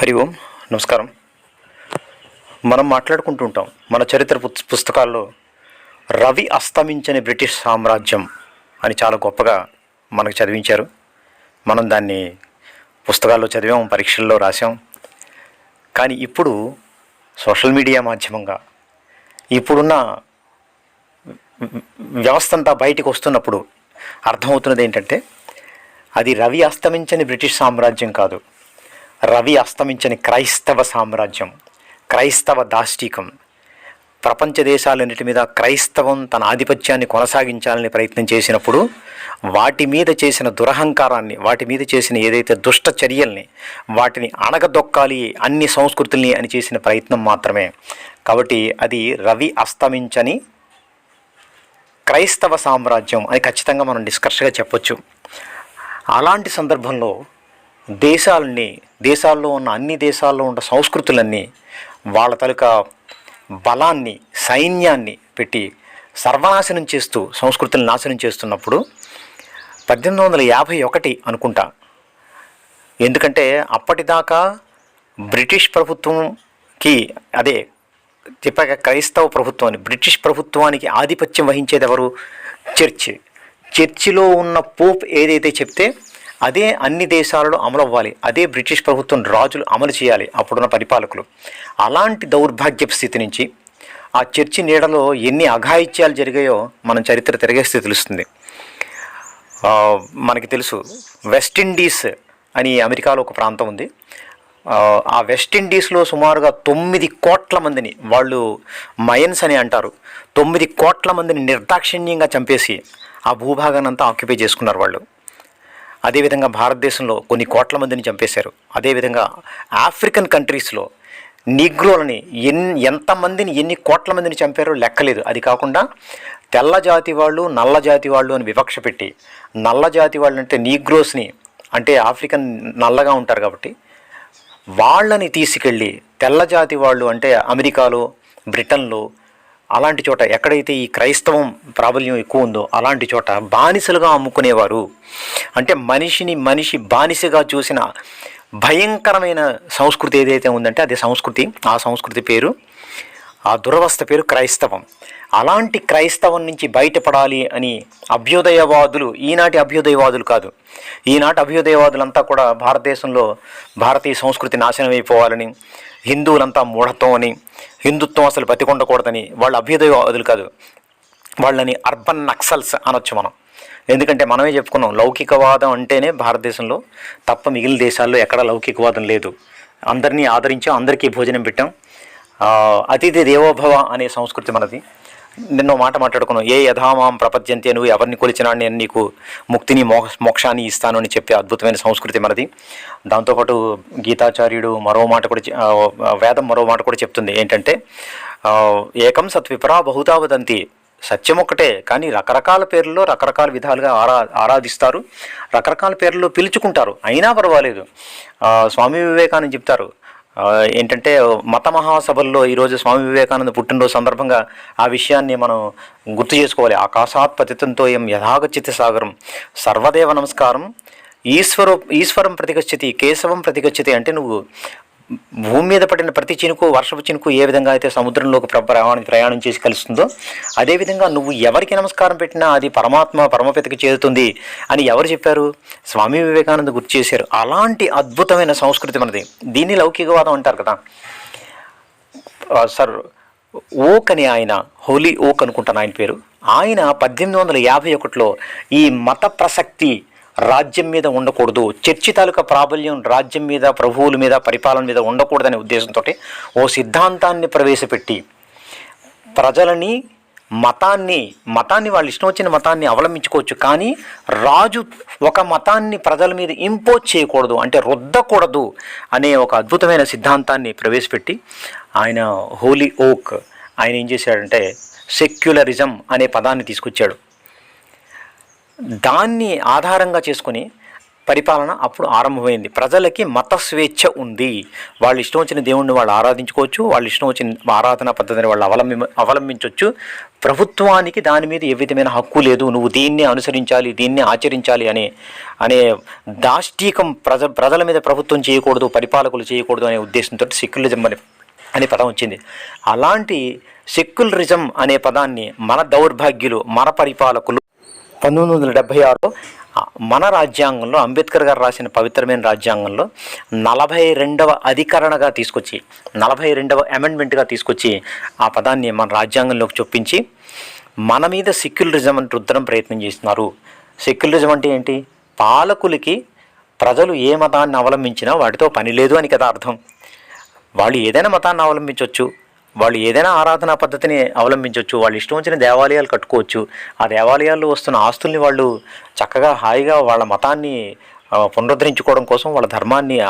హరి ఓం. నమస్కారం. మనం మాట్లాడుకుంటూ ఉంటాం. మన చరిత్ర పుస్తకాల్లో రవి అస్తమించని బ్రిటిష్ సామ్రాజ్యం అని చాలా గొప్పగా మనకు చదివించారు. మనం దాన్ని పుస్తకాల్లో చదివాం పరీక్షల్లో రాసాం కానీ ఇప్పుడు సోషల్ మీడియా మాధ్యమంగా ఇప్పుడున్న వ్యవస్థ అంతా బయటికి వస్తున్నప్పుడు అర్థమవుతున్నది ఏంటంటే అది రవి అస్తమించని బ్రిటిష్ సామ్రాజ్యం కాదు. రవి అస్తమించని క్రైస్తవ సామ్రాజ్యం క్రైస్తవ దాష్టీకం. ప్రపంచ దేశాలన్నిటి మీద క్రైస్తవం తన ఆధిపత్యాన్ని కొనసాగించాలని ప్రయత్నం చేసినప్పుడు వాటి మీద చేసిన దురహంకారాన్ని వాటి మీద చేసిన ఏదైతే దుష్ట చర్యల్ని వాటిని అణగదొక్కాలి అన్ని సంస్కృతుల్ని అని చేసిన ప్రయత్నం మాత్రమే. కాబట్టి అది రవి అస్తమించని క్రైస్తవ సామ్రాజ్యం అని ఖచ్చితంగా మనం డిస్కర్షగా చెప్పొచ్చు. అలాంటి సందర్భంలో దేశాలని దేశాల్లో ఉన్న అన్ని దేశాల్లో ఉన్న సంస్కృతులన్నీ వాళ్ళ తాలూకా బలాన్ని సైన్యాన్ని పెట్టి సర్వనాశనం చేస్తూ సంస్కృతులను నాశనం చేస్తున్నప్పుడు పద్దెనిమిది వందల యాభై ఒకటి అనుకుంటా. ఎందుకంటే అప్పటిదాకా బ్రిటిష్ ప్రభుత్వంకి అదే చెప్పాక క్రైస్తవ ప్రభుత్వాన్ని బ్రిటిష్ ప్రభుత్వానికి ఆధిపత్యం వహించేది ఎవరు? చర్చి. చర్చిలో ఉన్న పోప్ ఏదైతే చెప్తే అదే అన్ని దేశాలలో అమలు అవ్వాలి అదే బ్రిటిష్ ప్రభుత్వం రాజులు అమలు చేయాలి అప్పుడున్న పరిపాలకులు. అలాంటి దౌర్భాగ్యపు స్థితి నుంచి ఆ చర్చి నీడలో ఎన్ని అఘాయిత్యాలు జరిగాయో మనం చరిత్ర తిరగేస్తే తెలుస్తుంది. మనకి తెలుసు. వెస్టిండీస్ అని అమెరికాలో ఒక ప్రాంతం ఉంది. ఆ, వెస్టిండీస్లో సుమారుగా తొమ్మిది కోట్ల మందిని వాళ్ళు మయన్స్ అని అంటారు. తొమ్మిది కోట్ల మందిని నిర్దాక్షిణ్యంగా చంపేసి ఆ భూభాగాన్ని అంతా ఆక్యుపై చేసుకున్నారు వాళ్ళు. అదేవిధంగా భారతదేశంలో కొన్ని కోట్ల మందిని చంపేశారు. అదేవిధంగా ఆఫ్రికన్ కంట్రీస్లో నీగ్రోలని ఎన్ ఎంతమందిని ఎన్ని కోట్ల మందిని చంపారో లెక్కలేదు. అది కాకుండా తెల్ల జాతి వాళ్ళు నల్ల జాతి వాళ్ళు అని వివక్ష పెట్టి నల్ల జాతి వాళ్ళు అంటే నీగ్రోస్ని అంటే ఆఫ్రికన్ నల్లగా ఉంటారు కాబట్టి వాళ్ళని తీసుకెళ్ళి తెల్ల జాతి వాళ్ళు అంటే అమెరికాలో బ్రిటన్లో అలాంటి చోట ఎక్కడైతే ఈ క్రైస్తవం ప్రాబల్యం ఎక్కువ ఉందో అలాంటి చోట బానిసలుగా అమ్ముకునేవారు. అంటే మనిషిని మనిషి బానిసగా చూసిన భయంకరమైన సంస్కృతి ఏదైతే ఉందంటే అది సంస్కృతి. ఆ సంస్కృతి పేరు ఆ దురవస్థ పేరు క్రైస్తవం. అలాంటి క్రైస్తవం నుంచి బయటపడాలి అని అభ్యుదయవాదులు ఈనాటి అభ్యుదయవాదులు కాదు. ఈనాటి అభ్యుదయవాదులంతా కూడా భారతదేశంలో భారతీయ సంస్కృతి నాశనం అయిపోవాలని హిందువులంతా మూఢత్వం అని హిందుత్వం అసలు బతికొండకూడదని వాళ్ళు అభ్యుదయవాదులు కాదు. వాళ్ళని అర్బన్ నక్సల్స్ అనొచ్చు మనం. ఎందుకంటే మనమే చెప్పుకున్నాం లౌకికవాదం అంటేనే భారతదేశంలో తప్ప మిగిలిన దేశాల్లో ఎక్కడ లౌకికవాదం లేదు. అందరినీ ఆదరించాం అందరికీ భోజనం పెట్టాం. అతిథి దేవోభవ అనే సంస్కృతి మనది. నిన్న మాట మాట్లాడుకున్నావు. ఏ యథామాం ప్రపంచంతే నువ్వు ఎవరిని కొలిచినా నేను నీకు ముక్తిని మోక్ష మోక్షాన్ని ఇస్తాను అని చెప్పే అద్భుతమైన సంస్కృతి మనది. దాంతోపాటు గీతాచార్యుడు మరో మాట కూడా వేదం మరో మాట కూడా చెప్తుంది. ఏంటంటే ఏకం సత్విపరా బహుతావదంతి సత్యం ఒక్కటే కానీ రకరకాల పేర్లలో రకరకాల విధాలుగా ఆరా ఆరాధిస్తారు. రకరకాల పేర్లలో పిలుచుకుంటారు. అయినా పర్వాలేదు. స్వామి వివేకానంద చెప్తారు ఏంటంటే మత మహాసభల్లో ఈరోజు స్వామి వివేకానంద పుట్టినరోజు సందర్భంగా ఆ విషయాన్ని మనం గుర్తు చేసుకోవాలి. ఆకాశాత్ పతితంతో ఏం యథాగచ్చిత సాగరం? సర్వదేవ నమస్కారం. ఈశ్వరు ఈశ్వరం ప్రతిగచ్చతి కేశవం ప్రతిగచ్చతి అంటే నువ్వు భూమి మీద పడిన ప్రతి చినుకు వర్షపు చినుకు ఏ విధంగా అయితే సముద్రంలోకి ప్రయాణం ప్రయాణం చేసి కలుస్తుందో అదేవిధంగా నువ్వు ఎవరికి నమస్కారం పెట్టినా అది పరమాత్మ పరమపితకి చేరుతుంది అని ఎవరు చెప్పారు? స్వామి వివేకానంద గుర్తు చేశారు. అలాంటి అద్భుతమైన సంస్కృతి మనది. దీన్ని లౌకికవాదం అంటారు కదా. సార్ ఓక్ అని ఆయన హోలీ ఓక్ అనుకుంటాను ఆయన పేరు. ఆయన పద్దెనిమిది వందల యాభై ఒకటిలో ఈ మత ప్రసక్తి రాజ్యం మీద ఉండకూడదు. చర్చి తాలూకా ప్రాబల్యం రాజ్యం మీద ప్రభువుల మీద పరిపాలన మీద ఉండకూడదనే ఉద్దేశంతో ఓ సిద్ధాంతాన్ని ప్రవేశపెట్టి ప్రజలని మతాన్ని మతాన్ని వాళ్ళు ఇష్టం వచ్చిన మతాన్ని అవలంబించుకోవచ్చు. కానీ రాజు ఒక మతాన్ని ప్రజల మీద ఇంపోజ్ చేయకూడదు. అంటే రుద్దకూడదు అనే ఒక అద్భుతమైన సిద్ధాంతాన్ని ప్రవేశపెట్టి ఆయన హోలీ ఓక్ ఆయన ఏం చేశాడంటే సెక్యులరిజం అనే పదాన్ని తీసుకొచ్చాడు. దాన్ని ఆధారంగా చేసుకుని పరిపాలన అప్పుడు ఆరంభమైంది. ప్రజలకి మత స్వేచ్ఛ ఉంది. వాళ్ళు ఇష్టం వచ్చిన దేవుణ్ణి వాళ్ళు ఆరాధించుకోవచ్చు. వాళ్ళు ఇష్టం వచ్చిన ఆరాధనా పద్ధతిని వాళ్ళు అవలంబి అవలంబించవచ్చు ప్రభుత్వానికి దాని మీద ఏ విధమైన హక్కు లేదు. నువ్వు దీన్ని అనుసరించాలి దీన్ని ఆచరించాలి అనే అనే దాష్టీకం ప్రజ ప్రజల మీద ప్రభుత్వం చేయకూడదు పరిపాలకులు చేయకూడదు అనే ఉద్దేశంతో సెక్యులరిజం అనే అనే పదం వచ్చింది. అలాంటి సెక్యులరిజం అనే పదాన్ని మన దౌర్భాగ్యులు మన పరిపాలకులు పంతొమ్మిది వందల డెబ్భై ఆరులో మన రాజ్యాంగంలో అంబేద్కర్ గారు రాసిన పవిత్రమైన రాజ్యాంగంలో నలభై రెండవ అధికరణగా తీసుకొచ్చి నలభై రెండవ అమెండ్మెంట్గా తీసుకొచ్చి ఆ పదాన్ని మన రాజ్యాంగంలోకి చొప్పించి మన మీద సెక్యులరిజం అని రుద్దడం ప్రయత్నం చేస్తున్నారు. సెక్యులరిజం అంటే ఏంటి? పాలకులకి ప్రజలు ఏ మతాన్ని అవలంబించినా వాటితో పని లేదు అని కదా అర్థం. వాళ్ళు ఏదైనా మతాన్ని అవలంబించవచ్చు వాళ్ళు ఏదైనా ఆరాధనా పద్ధతిని అవలంబించవచ్చు వాళ్ళు ఇష్టం వచ్చిన దేవాలయాలు కట్టుకోవచ్చు. ఆ దేవాలయాల్లో వస్తున్న ఆస్తుల్ని వాళ్ళు చక్కగా హాయిగా వాళ్ళ మతాన్ని పునరుద్ధరించుకోవడం కోసం వాళ్ళ ధర్మాన్ని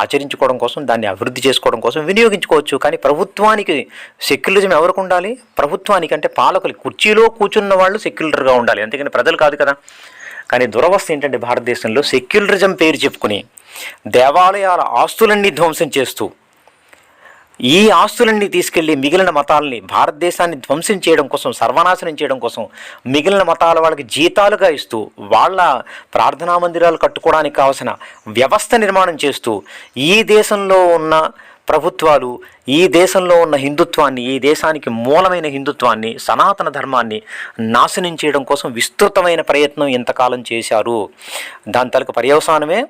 ఆచరించుకోవడం కోసం దాన్ని అభివృద్ధి చేసుకోవడం కోసం వినియోగించుకోవచ్చు. కానీ ప్రభుత్వానికి సెక్యులరిజం ఎవరికి ఉండాలి? ప్రభుత్వానికి అంటే పాలకులు కుర్చీలో కూర్చున్న వాళ్ళు సెక్యులర్గా ఉండాలి. అంతేకాని ప్రజలు కాదు కదా. కానీ దురవస్థ ఏంటంటే భారతదేశంలో సెక్యులరిజం పేరు చెప్పుకుని దేవాలయాల ఆస్తులన్నీ ధ్వంసం చేస్తూ ఈ ఆస్తులన్నీ తీసుకెళ్ళి మిగిలిన మతాలని భారతదేశాన్ని ధ్వంసం చేయడం కోసం సర్వనాశనం చేయడం కోసం మిగిలిన మతాల వాళ్ళకి జీతాలుగా ఇస్తూ వాళ్ళ ప్రార్థనా మందిరాలు కట్టుకోవడానికి కావాల్సిన వ్యవస్థ నిర్మాణం చేస్తూ ఈ దేశంలో ఉన్న ప్రభుత్వాలు ఈ దేశంలో ఉన్న హిందుత్వాన్ని ఈ దేశానికి మూలమైన హిందుత్వాన్ని సనాతన ధర్మాన్ని నాశనం చేయడం కోసం విస్తృతమైన ప్రయత్నం ఇంతకాలం చేశారు. దాని తలకు పర్యవసానమే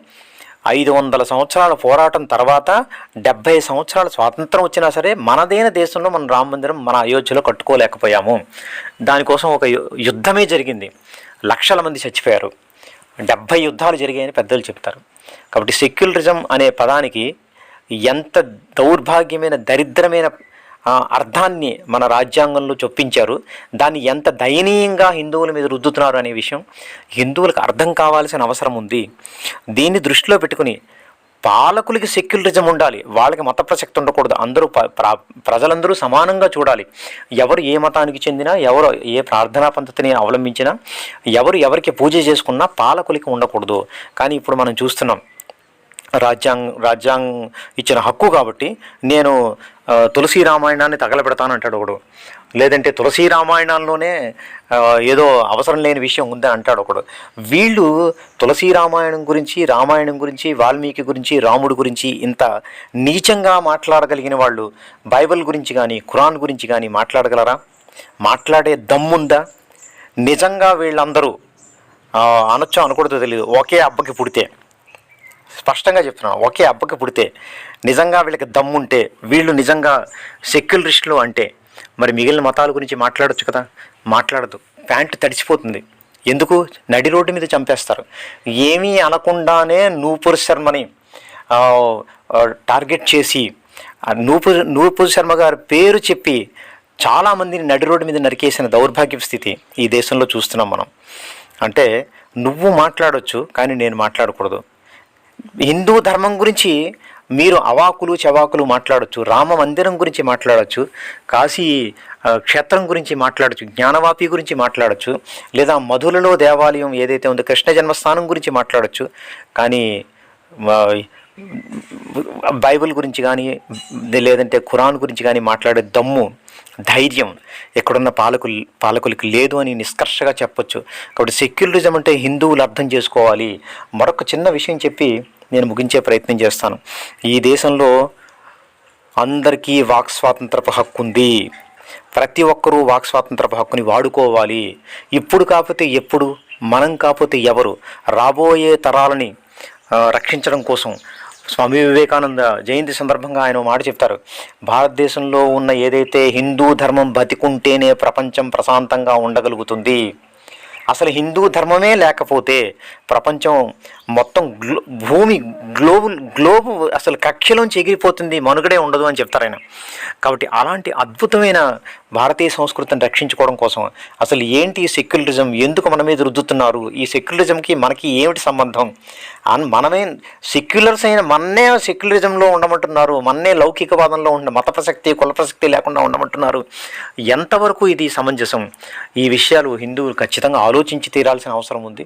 ఐదు వందల సంవత్సరాల పోరాటం తర్వాత డెబ్భై సంవత్సరాల స్వాతంత్రం వచ్చినా సరే మనదైన దేశంలో మన రామ మందిరం మన అయోధ్యలో కట్టుకోలేకపోయాము. దానికోసం ఒక యు- యుద్ధమే జరిగింది. లక్షల మంది చచ్చిపోయారు. డెబ్భై యుద్ధాలు జరిగాయని పెద్దలు చెప్తారు. కాబట్టి సెక్యులరిజం అనే పదానికి ఎంత దౌర్భాగ్యమైన దరిద్రమైన అర్థాన్ని మన రాజ్యాంగంలో చొప్పించారు. దాన్ని ఎంత దయనీయంగా హిందువుల మీద రుద్దుతున్నారు అనే విషయం హిందువులకు అర్థం కావాల్సిన అవసరం ఉంది. దీన్ని దృష్టిలో పెట్టుకుని పాలకులకి సెక్యులరిజం ఉండాలి. వాళ్ళకి మత ప్రసక్తి ఉండకూడదు. అందరూ ప- ప్రజలందరూ సమానంగా చూడాలి. ఎవరు ఏ మతానికి చెందినా ఎవరు ఏ ప్రార్థనా పద్ధతిని అవలంబించినా ఎవరు ఎవరికి పూజ చేసుకున్నా పాలకులకి ఉండకూడదు. కానీ ఇప్పుడు మనం చూస్తున్నాం రాజ్యాంగ రాజ్యాంగం ఇచ్చిన హక్కు కాబట్టి నేను తులసి రామాయణాన్ని తగలబెడతాను అంటాడు ఒకడు. లేదంటే తులసి రామాయణంలోనే ఏదో అవసరం లేని విషయం ఉందని అంటాడు ఒకడు. వీళ్ళు తులసి రామాయణం గురించి రామాయణం గురించి వాల్మీకి గురించి రాముడు గురించి ఇంత నీచంగా మాట్లాడగలిగిన వాళ్ళు బైబిల్ గురించి కానీ ఖురాన్ గురించి కానీ మాట్లాడగలరా? మాట్లాడే దమ్ముందా? నిజంగా వీళ్ళందరూ అనొచ్చో అనకూడదో తెలియదు ఒకే అబ్బకి పుడితే. స్పష్టంగా చెప్తున్నాను ఒకే అబ్బకి పుడితే నిజంగా వీళ్ళకి దమ్ముంటే వీళ్ళు నిజంగా సెక్యులరిస్టులు అంటే మరి మిగిలిన మతాల గురించి మాట్లాడొచ్చు కదా? మాట్లాడదు. ప్యాంటు తడిసిపోతుంది. ఎందుకు? నడి రోడ్డు మీద చంపేస్తారు. ఏమీ అనకుండానే నూపూర్ శర్మని టార్గెట్ చేసి నూపు నూపూర్ నూపూర్ శర్మ గారి పేరు చెప్పి చాలామందిని నడి రోడ్డు మీద నరికేసిన దౌర్భాగ్య స్థితి ఈ దేశంలో చూస్తున్నాం మనం. అంటే నువ్వు మాట్లాడొచ్చు కానీ నేను మాట్లాడకూడదు. హిందూ ధర్మం గురించి మీరు అవాకులు చవాకులు మాట్లాడొచ్చు రామ మందిరం గురించి మాట్లాడచ్చు కాశీ క్షేత్రం గురించి మాట్లాడొచ్చు జ్ఞానవాపి గురించి మాట్లాడొచ్చు లేదా మధులలో దేవాలయం ఏదైతే ఉందో కృష్ణ జన్మస్థానం గురించి మాట్లాడచ్చు. కానీ బైబిల్ గురించి కానీ లేదంటే ఖురాన్ గురించి కానీ మాట్లాడే దమ్ము ధైర్యం ఎక్కడున్న పాలకులు పాలకులకి లేదు అని నిష్కర్షగా చెప్పొచ్చు. కాబట్టి సెక్యులరిజం అంటే హిందువులు అర్థం చేసుకోవాలి. మరొక చిన్న విషయం చెప్పి నేను ముగించే ప్రయత్నం చేస్తాను. ఈ దేశంలో అందరికీ వాక్ స్వాతంత్రపు హక్కు ఉంది. ప్రతి ఒక్కరూ వాక్ స్వాతంత్రపు హక్కుని వాడుకోవాలి. ఇప్పుడు కాకపోతే ఎప్పుడు మనం కాకపోతే ఎవరు రాబోయే తరాలని రక్షించడం కోసం స్వామి వివేకానంద జయంతి సందర్భంగా ఆయన మాట చెప్తారు. భారతదేశంలో ఉన్న ఏదైతే హిందూ ధర్మం బతికుంటేనే ప్రపంచం ప్రశాంతంగా ఉండగలుగుతుంది అసలు హిందూ ధర్మమే లేకపోతే ప్రపంచం మొత్తం గ్లో భూమి గ్లోబు గ్లోబు అసలు కక్షలోంచి ఎగిరిపోతుంది మనుగడే ఉండదు అని చెప్తారు ఆయన. కాబట్టి అలాంటి అద్భుతమైన భారతీయ సంస్కృతిని రక్షించుకోవడం కోసం అసలు ఏంటి ఈ సెక్యులరిజం? ఎందుకు మన మీద రుద్దుతున్నారు? ఈ సెక్యులరిజంకి మనకి ఏమిటి సంబంధం? అని మనమే సెక్యులర్స్ అయిన మన్నే సెక్యులరిజంలో ఉండమంటున్నారు మన్నే లౌకికవాదంలో ఉండ మత ప్రసక్తి కుల ప్రసక్తి లేకుండా ఉండమంటున్నారు. ఎంతవరకు ఇది సమంజసం? ఈ విషయాలు హిందువులు ఖచ్చితంగా ఆలోచించి తీరాల్సిన అవసరం ఉంది.